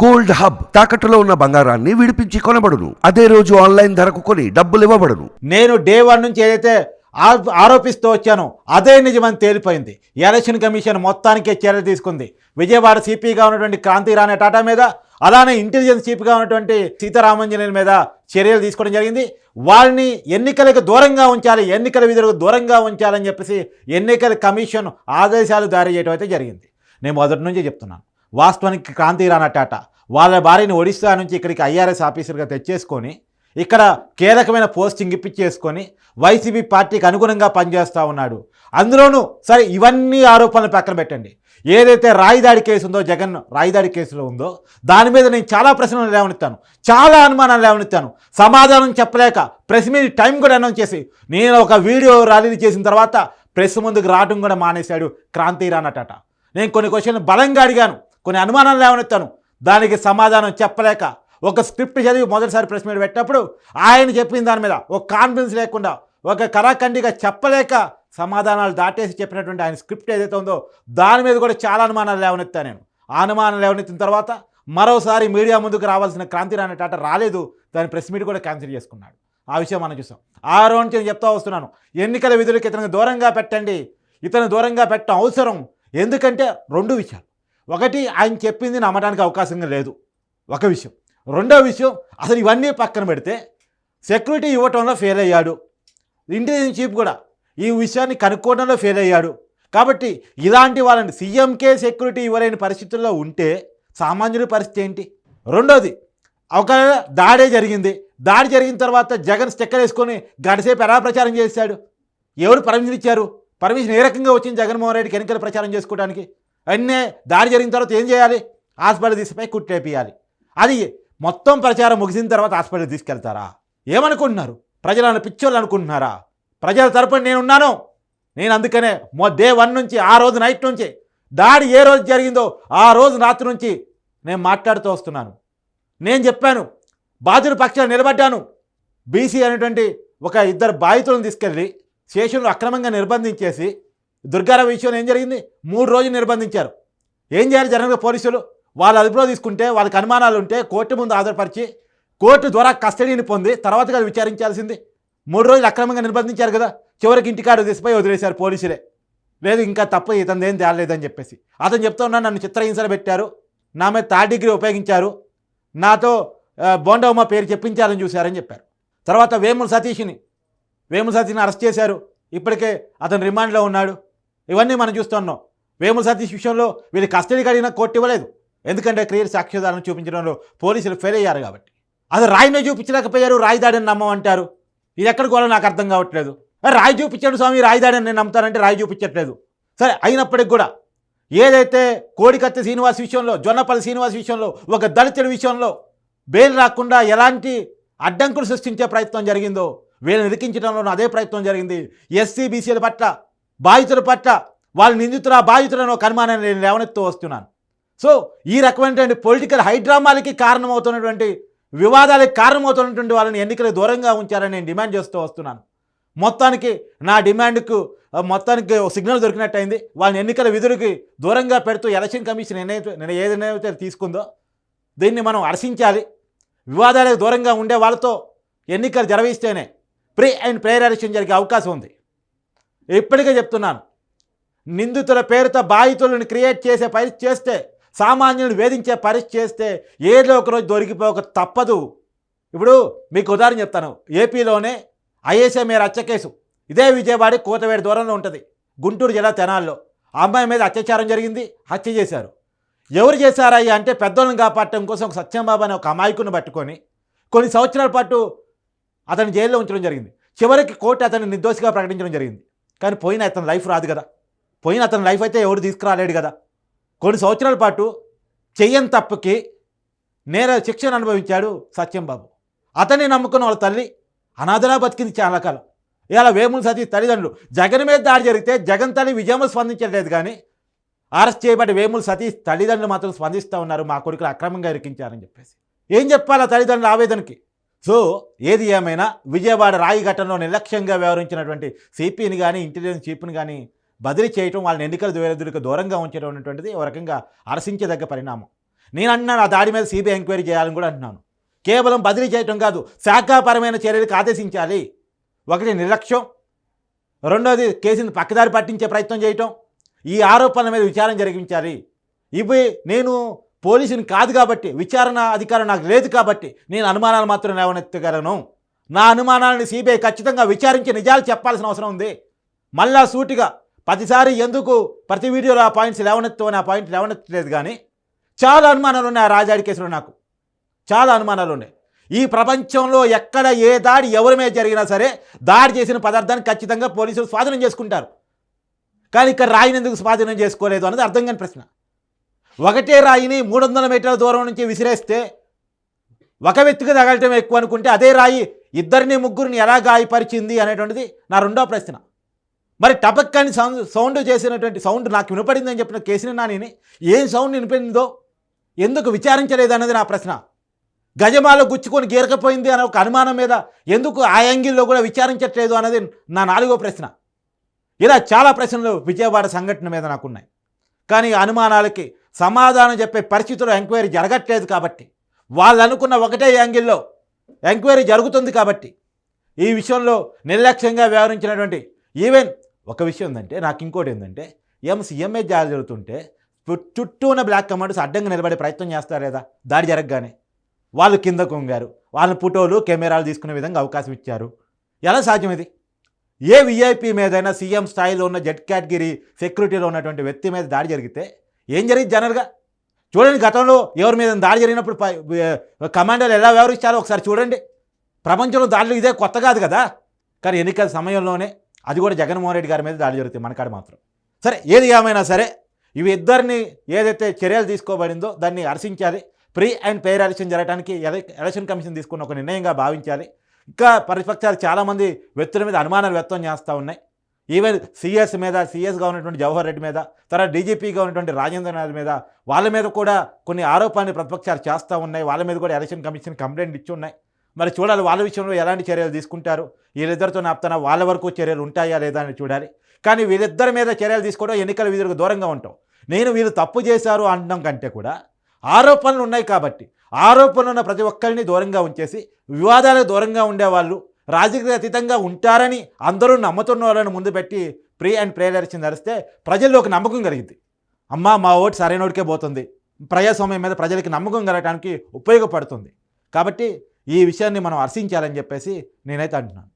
Gold hub తాకట్టులో ఉన్న బంగారాన్ని విడిపించి కొనబడును. అదే రోజు ఆన్లైన్ ధరకు కొని డబ్బులు ఇవ్వబడును. నేను డే వన్ నుంచి ఏదైతే ఆరోపిస్తూ వచ్చానో అదే నిజమని తేలిపోయింది. ఎలక్షన్ కమిషన్ మొత్తానికే చర్యలు తీసుకుంది. విజయవాడ సిపిగా ఉన్నటువంటి క్రాంతి రాణే టాటా మీద అలానే ఇంటెలిజెన్స్ చీఫ్గా ఉన్నటువంటి సీతారామంజనేయుల మీద చర్యలు తీసుకోవడం జరిగింది. వాళ్ళని ఎన్నికలకు దూరంగా ఉంచాలి ఎన్నికల విధులకు దూరంగా ఉంచాలని చెప్పేసి ఎన్నికల కమిషన్ ఆదేశాలు జారీ చేయడం అయితే జరిగింది. నేను మొదటి నుంచే చెప్తున్నాను. వాస్తవానికి క్రాంతి రాణా టాటా వాళ్ళ భార్యని ఒడిశా నుంచి ఇక్కడికి ఐఆర్ఎస్ ఆఫీసర్గా తెచ్చేసుకొని ఇక్కడ కీలకమైన పోస్టింగ్ ఇప్పించేసుకొని వైసీపీ పార్టీకి అనుగుణంగా పనిచేస్తూ ఉన్నాడు. అందులోనూ సరే ఇవన్నీ ఆరోపణలు పక్కన పెట్టండి. ఏదైతే రాయిదాడి కేసు ఉందో జగన్ రాయిదాడి కేసులో ఉందో దాని మీద నేను చాలా ప్రశ్నలు లేవనెత్తాను. చాలా అనుమానాలు లేవనెత్తాను. సమాధానం చెప్పలేక ప్రెస్ మీద టైం కూడా అనౌన్స్ చేసి నేను ఒక వీడియో ర్యాలీ చేసిన తర్వాత ప్రెస్ ముందుకు రావడం కూడా మానేశాడు క్రాంతి రానటట నేను కొన్ని క్వశ్చన్లు బలంగా అడిగాను. కొన్ని అనుమానాలు లేవనెత్తాను దానికి సమాధానం చెప్పలేక ఒక స్క్రిప్ట్ చదివి మొదటిసారి ప్రెస్ మీట్ పెట్టినప్పుడు ఆయన చెప్పిన దాని మీద ఒక కాన్ఫిడెన్స్ లేకుండా ఒక కరాఖండిగా చెప్పలేక సమాధానాలు దాటేసి చెప్పినటువంటి ఆయన స్క్రిప్ట్ ఏదైతే ఉందో దాని మీద కూడా చాలా అనుమానాలు లేవనెత్తాను నేను. అనుమానాలు లేవనెత్తిన తర్వాత మరోసారి మీడియా ముందుకు రావాల్సిన క్రాంతి రాని టాట రాలేదు. దాని ప్రెస్ మీట్ కూడా క్యాన్సిల్ చేసుకున్నాడు. ఆ విషయం మనం చూసాం. ఆ రోజు నేను చెప్తా వస్తున్నాను. ఎన్నికల విధులకు ఇతనికి దూరంగా పెట్టండి. ఇతను దూరంగా పెట్టడం అవసరం. ఎందుకంటే రెండు విషయాలు. ఒకటి ఆయన చెప్పింది నమ్మడానికి అవకాశం లేదు. ఒక విషయం. రెండో విషయం అసలు ఇవన్నీ పక్కన పెడితే సెక్యూరిటీ ఇవ్వటంలో ఫెయిల్ అయ్యాడు. ఇంటెలిజెన్స్ చీఫ్ కూడా ఈ విషయాన్ని కనుక్కోవడంలో ఫెయిల్ అయ్యాడు. కాబట్టి ఇలాంటి వాళ్ళని సీఎంకే సెక్యూరిటీ ఇవ్వలేని పరిస్థితుల్లో ఉంటే సామాన్యుడి పరిస్థితి ఏంటి? రెండోది ఒక దాడే జరిగింది దాడి జరిగిన తర్వాత జగన్ స్టెక్కర్ వేసుకొని గడిసేపు ఎలా ప్రచారం చేశాడు. ఎవరు పర్మిషన్ ఇచ్చారు? పర్మిషన్ ఏ రకంగా వచ్చింది జగన్మోహన్ రెడ్డికి ఎన్నికల ప్రచారం చేసుకోవడానికి? అన్నే దాడి జరిగిన తర్వాత ఏం చేయాలి? హాస్పిటల్ తీసిపోయి కుట్టేపియాలి అది మొత్తం ప్రచారం ముగిసిన తర్వాత హాస్పిటల్ తీసుకెళ్తారా? ఏమనుకుంటున్నారు? ప్రజలను పిచ్చోళ్ళు అనుకుంటున్నారా? ప్రజల తరపున నేనున్నాను. నేను అందుకనే మొ డే వన్ నుంచి ఆ రోజు నైట్ నుంచి దాడి ఏ రోజు జరిగిందో ఆ రోజు రాత్రి నుంచి నేను మాట్లాడుతూ వస్తున్నాను. నేను చెప్పాను బాధితుల పక్షాలు నిలబడ్డాను. బీసీ అనేటువంటి ఒక ఇద్దరు బాధితులను తీసుకెళ్ళి శేషులను అక్రమంగా నిర్బంధించేసి దుర్గారావు విషయంలో ఏం జరిగింది? మూడు రోజులు నిర్బంధించారు. ఏం చేయాలి జనరల్గా పోలీసులు? వాళ్ళ అదుపులో తీసుకుంటే వాళ్ళకి అనుమానాలు ఉంటే కోర్టు ముందు ఆధారపరిచి కోర్టు ద్వారా కస్టడీని పొంది తర్వాత కదా విచారించాల్సింది. మూడు రోజులు అక్రమంగా నిర్బంధించారు కదా చివరికి ఇంటికాడ తీసిపోయి వదిలేశారు పోలీసులే. లేదు ఇంకా తప్పు ఇతను ఏం తేలేదని చెప్పేసి. అతను చెప్తున్నా నన్ను చిత్రహింసలు పెట్టారు. నా మీద థర్డ్ డిగ్రీ ఉపయోగించారు. నాతో బోండవమ్మ పేరు చెప్పించాలని చూశారని చెప్పారు. తర్వాత వేముల సతీష్ని వేముల సతీష్ని అరెస్ట్ చేశారు. ఇప్పటికే అతను రిమాండ్లో ఉన్నాడు. ఇవన్నీ మనం చూస్తున్నాం వేముల సతీష్ విషయంలో వీళ్ళు కస్టడీకి కడిగిన కోర్టు ఇవ్వలేదు. ఎందుకంటే క్లియర్ సాక్ష్యాధారం చూపించడంలో పోలీసులు ఫెయిల్ అయ్యారు కాబట్టి. అది రాయినే చూపించలేకపోయారు రాయిదాడిని నమ్మమంటారు. ఇది ఎక్కడికి కూడా నాకు అర్థం కావట్లేదు. రాయి చూపించాడు స్వామి రాయిదాడిని నేను నమ్ముతానంటే రాయి చూపించట్లేదు. సరే అయినప్పటికి కూడా ఏదైతే కోడికత్తి శ్రీనివాస్ విషయంలో జొన్నపల్లి శ్రీనివాస్ విషయంలో ఒక దళితుడి విషయంలో బెయిల్ రాకుండా ఎలాంటి అడ్డంకులు సృష్టించే ప్రయత్నం జరిగిందో వీళ్ళని ఇరికించడంలో అదే ప్రయత్నం జరిగింది. ఎస్సీ బీసీల పట్ల బాధితుల పట్ల వాళ్ళు నిందితుల బాధితులను ఒక అనుమానాన్ని నేను లేవనెత్తూ వస్తున్నాను. సో ఈ రకమైనటువంటి పొలిటికల్ హైడ్రామాలకి కారణమవుతున్నటువంటి వివాదాలకు కారణమవుతున్నటువంటి వాళ్ళని ఎన్నికలకు దూరంగా ఉంచారని నేను డిమాండ్ చేస్తూ వస్తున్నాను. మొత్తానికి నా డిమాండ్కు మొత్తానికి సిగ్నల్ దొరికినట్టయింది. వాళ్ళని ఎన్నికల విధులకి దూరంగా పెడుతూ ఎలక్షన్ కమిషన్ ఏదైతే నేను ఏదైతే తీసుకుందో దీన్ని మనం హర్షించాలి వివాదాలకు దూరంగా ఉండే వాళ్ళతో ఎన్నికలు జరవిస్తేనే ప్రీ అండ్ ప్రేయర్ ఎలక్షన్ జరిగే అవకాశం ఉంది. ఇప్పటికే చెప్తున్నాను. నిందితుల పేరుతో బాధితులను క్రియేట్ చేసే పరిస్థితి చేస్తే సామాన్యులను వేధించే పరిస్థితి చేస్తే ఏదో ఒకరోజు దొరికిపోక తప్పదు. ఇప్పుడు మీకు ఉదాహరణ చెప్తాను. ఏపీలోనే ఐఎస్ఏ మేర హత్య కేసు. ఇదే విజయవాడ కోతవేడి దూరంలో ఉంటుంది. గుంటూరు జిల్లా తెనాల్లో. అమ్మాయి మీద అత్యాచారం జరిగింది. హత్య చేశారు. ఎవరు చేశారయ్యా అంటే పెద్దోళ్ళని కాపాడటం కోసం ఒక సత్యంబాబు అనే ఒక అమాయకుని పట్టుకొని కొన్ని సంవత్సరాల పాటు అతని జైల్లో ఉంచడం జరిగింది. చివరికి కోర్టు అతన్ని నిర్దోషిగా ప్రకటించడం జరిగింది. కానీ పోయిన అతని లైఫ్ రాదు కదా. పోయిన అతని లైఫ్ అయితే ఎవరు తీసుకురాలేడు కదా. కొన్ని సంవత్సరాల పాటు చెయ్యని తప్పుకి నేర శిక్షను అనుభవించాడు సత్యంబాబు అతన్ని నమ్ముకున్న వాళ్ళ తల్లి అనాథలా బతికింది చాలా కాలం. ఇలా వేముల సతీ తల్లిదండ్రులు జగన్ మీద దాడి జరిగితే జగన్ తల్లి విజయము స్పందించలేదు కానీ అరెస్ట్ చేయబడి వేముల సతీష్ తల్లిదండ్రులు మాత్రం స్పందిస్తూ ఉన్నారు మా కొడుకులు అక్రమంగా ఇరికించారని చెప్పేసి. ఏం చెప్పాలి ఆ తల్లిదండ్రుల ఆవేదనకి? సో ఏది ఏమైనా విజయవాడ రాయి ఘటనలో నిర్లక్ష్యంగా వ్యవహరించినటువంటి సిపిని కానీ ఇంటెలిజెన్స్ చీఫ్ని కానీ బదిలీ చేయటం వాళ్ళని ఎన్నికల వేదికలకు దూరంగా ఉంచడం అనేటువంటిది ఒక రకంగా అరసించదగ్గ పరిణామం. నేను అంటున్నాను ఆ దాడి మీద సిబిఐ ఎంక్వైరీ చేయాలని కూడా అంటున్నాను. కేవలం బదిలీ చేయటం కాదు శాఖాపరమైన చర్యలకు ఆదేశించాలి. ఒకటి నిర్లక్ష్యం రెండోది కేసుని పక్కదారి పట్టించే ప్రయత్నం చేయటం. ఈ ఆరోపణల మీద విచారణ జరిగించాలి. ఇవి నేను పోలీసుని కాదు కాబట్టి విచారణ అధికారం నాకు లేదు కాబట్టి నేను అనుమానాలు మాత్రం లేవనెత్తగలను. నా అనుమానాలను సిబిఐ ఖచ్చితంగా విచారించి నిజాలు చెప్పాల్సిన అవసరం ఉంది. మళ్ళా సూటిగా ప్రతిసారి ఎందుకు ప్రతి వీడియోలో ఆ పాయింట్స్ లేవనెత్తవని ఆ పాయింట్ లేవనెత్తలేదు కానీ చాలా అనుమానాలు ఉన్నాయి ఆ రాజాడి కేసులో నాకు. చాలా అనుమానాలు ఉన్నాయి. ఈ ప్రపంచంలో ఎక్కడ ఏ దాడి ఎవరి మీద జరిగినా సరే దాడి చేసిన పదార్థాన్ని ఖచ్చితంగా పోలీసులు స్వాధీనం చేసుకుంటారు. కానీ ఇక్కడ రాయినందుకు స్వాధీనం చేసుకోలేదు అన్నది అర్థం కాని ప్రశ్న. ఒకటే రాయిని మూడు వందల మీటర్ల దూరం నుంచి విసిరేస్తే ఒక వ్యక్తికి తగలటం ఎక్కువ అనుకుంటే అదే రాయి ఇద్దరిని ముగ్గురిని ఎలా గాయపరిచింది అనేటువంటిది నా రెండో ప్రశ్న. మరి టపక్ అని సౌండ్ సౌండ్ చేసినటువంటి సౌండ్ నాకు వినపడిందని చెప్పిన కేసీని నానిని ఏం సౌండ్ వినిపడిందో ఎందుకు విచారించలేదు అన్నది నా ప్రశ్న. గజమాలో గుచ్చుకొని గీరకపోయింది అనే ఒక అనుమానం మీద ఎందుకు ఆ యాంగిల్లో కూడా విచారించట్లేదు అన్నది నా నాలుగో ప్రశ్న. ఇలా చాలా ప్రశ్నలు విజయవాడ సంఘటన మీద నాకున్నాయి. కానీ అనుమానాలకి సమాధానం చెప్పే పరిస్థితిలో ఎంక్వైరీ జరగట్లేదు కాబట్టి వాళ్ళు అనుకున్న ఒకటే యాంగిల్లో ఎంక్వైరీ జరుగుతుంది కాబట్టి ఈ విషయంలో నిర్లక్ష్యంగా వ్యవహరించినటువంటి ఈవెన్ ఒక విషయం ఏంటంటే నాకు ఇంకోటి ఏంటంటే ఎం సీఎంఏ జారీ జరుగుతుంటే చుట్టూ- చుట్టూ ఉన్న బ్లాక్ కమాండర్స్ అడ్డంగా నిలబడే ప్రయత్నం చేస్తారు లేదా? దాడి జరగగానే. వాళ్ళు కింద కొంగారు. వాళ్ళ ఫోటోలు కెమెరాలు తీసుకునే విధంగా అవకాశం ఇచ్చారు. ఎలా సాధ్యం ఇది? ఏ విఐపి మీదైనా సీఎం స్థాయిలో ఉన్న జెడ్ కేటగిరీ సెక్యూరిటీలో ఉన్నటువంటి వ్యక్తి మీద దాడి జరిగితే ఏం జరిగింది జనరల్గా? చూడండి గతంలో ఎవరి మీద దాడి జరిగినప్పుడు పై- కమాండర్లు ఎలా వ్యవహరించారో ఒకసారి చూడండి. ప్రపంచంలో దాడులు ఇదే కొత్త కాదు కదా? కానీ ఎన్నికల సమయంలోనే అది కూడా జగన్మోహన్ రెడ్డి గారి మీద దాడి జరుగుతుంది మనకాడ మాత్రం. సరే ఏది ఏమైనా సరే ఇవి ఇద్దరిని ఏదైతే చర్యలు తీసుకోబడిందో దాన్ని హర్షించాలి. ప్రీ అండ్ పేర్ ఎలక్షన్ జరగడానికి ఎలక్షన్ కమిషన్ తీసుకున్న ఒక నిర్ణయంగా భావించాలి. ఇంకా పరిపక్షాలు చాలామంది వ్యక్తుల మీద అనుమానాలు వ్యక్తం చేస్తూ ఉన్నాయి. ఈవెన్ సిఎస్ మీద సిఎస్గా ఉన్నటువంటి జవహర్ రెడ్డి మీద తర్వాత డీజీపీగా ఉన్నటువంటి రాజేంద్రనాథ్ మీద వాళ్ళ మీద కూడా కొన్ని ఆరోపణలు ప్రతిపక్షాలు చేస్తూ ఉన్నాయి. వాళ్ళ మీద కూడా ఎలక్షన్ కమిషన్ కంప్లైంట్ ఇచ్చి ఉన్నాయి. మరి చూడాలి వాళ్ళ విషయంలో ఎలాంటి చర్యలు తీసుకుంటారు? వీళ్ళిద్దరితో నాపుతానా వాళ్ళ వరకు చర్యలు ఉంటాయా లేదా అని చూడాలి. కానీ వీళ్ళిద్దరి మీద చర్యలు తీసుకోవడం ఎన్నికల విధులకు దూరంగా ఉంటాం. నేను వీళ్ళు తప్పు చేశారు అనడం కంటే కూడా ఆరోపణలు ఉన్నాయి కాబట్టి ఆరోపణలు ఉన్న ప్రతి ఒక్కరిని దూరంగా ఉంచేసి వివాదాలకు దూరంగా ఉండేవాళ్ళు రాజకీయ అతీతంగా ఉంటారని అందరూ నమ్ముతున్న వాళ్ళని ముందు పెట్టి ప్రీ అండ్ ప్రేయర్ ఎలక్షన్ ప్రజల్లో ఒక నమ్మకం కలిగింది అమ్మ మా ఓటు సరైన ఓటుకే పోతుంది. ప్రజాస్వామ్యం మీద ప్రజలకి నమ్మకం కలగడానికి ఉపయోగపడుతుంది. కాబట్టి ఈ విషయాన్ని మనం హర్షించాలని చెప్పేసి నేనైతే అంటున్నాను.